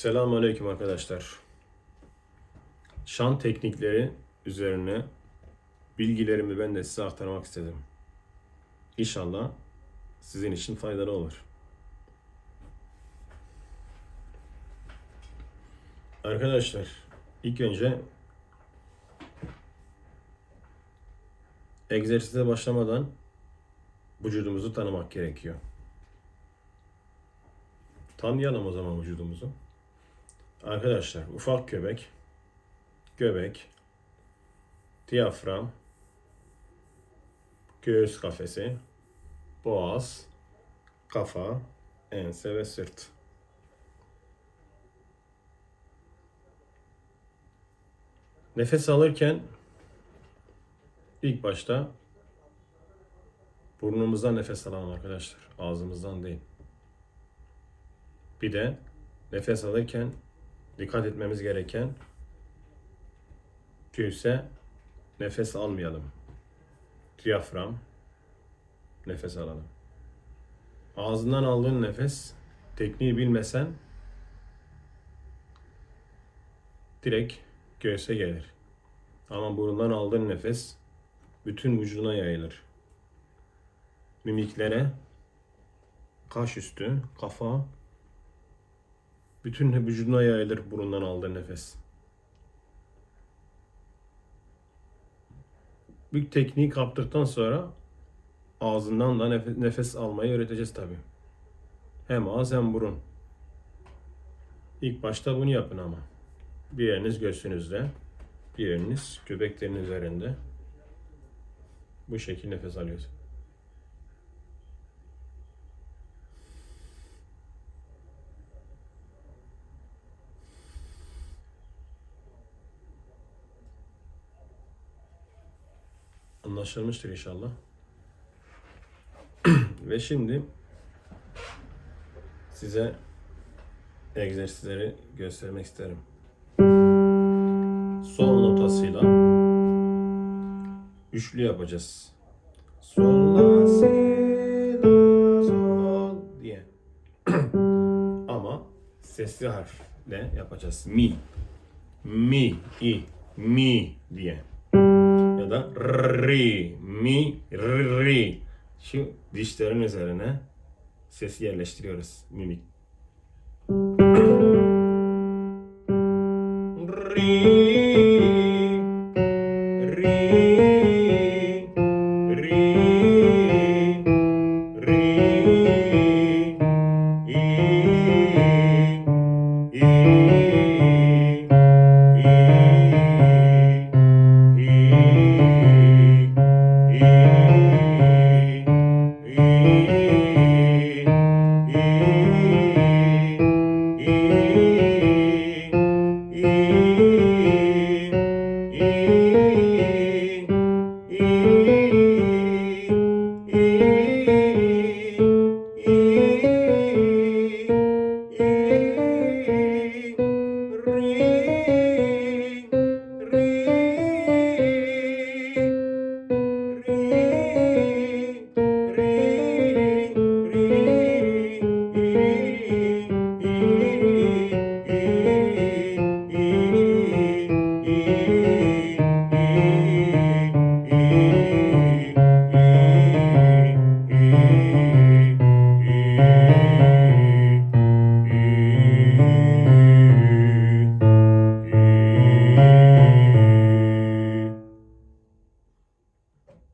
Selamünaleyküm arkadaşlar. Şan teknikleri üzerine bilgilerimi ben de size aktarmak istedim. İnşallah sizin için faydalı olur. Arkadaşlar ilk önce egzersize başlamadan vücudumuzu tanımak gerekiyor. Tanıyalım o zaman vücudumuzu. Arkadaşlar ufak göbek, göbek, diyafram, göğüs kafesi, boğaz, kafa, ense ve sırt. Nefes alırken ilk başta burnumuzdan nefes alalım arkadaşlar. Ağzımızdan değil. Bir de nefes alırken dikkat etmemiz gereken göğüse nefes almayalım. Diyafram nefes alalım. Ağzından aldığın nefes tekniği bilmesen direkt göğüse gelir. Ama burundan aldığın nefes bütün vücuduna yayılır. Mimiklere, kaş üstü, kafa, bütün vücuduna yayılır burundan aldığın nefes. Bu tekniği kaptıktan sonra ağzından da nefes, nefes almayı öğreteceğiz tabi. Hem ağız hem burun. İlk başta bunu yapın ama. Bir eliniz göğsünüzde, bir eliniz göbeklerin üzerinde. Bu şekilde nefes alıyoruz. Anlaşılmıştır inşallah. Ve şimdi size egzersizleri göstermek isterim. Sol notasıyla üçlü yapacağız. Sol, la, si, do, sol diye. Ama sesli harfle yapacağız. Mi, mi, i, mi diye da ri, mi, ri. Şu dişlerin üzerine sesi yerleştiriyoruz mimik. Ri,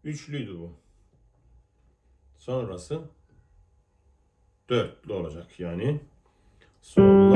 Üçlüydü bu. Sonrası dörtlü olacak yani. Sol, la, si, do, si,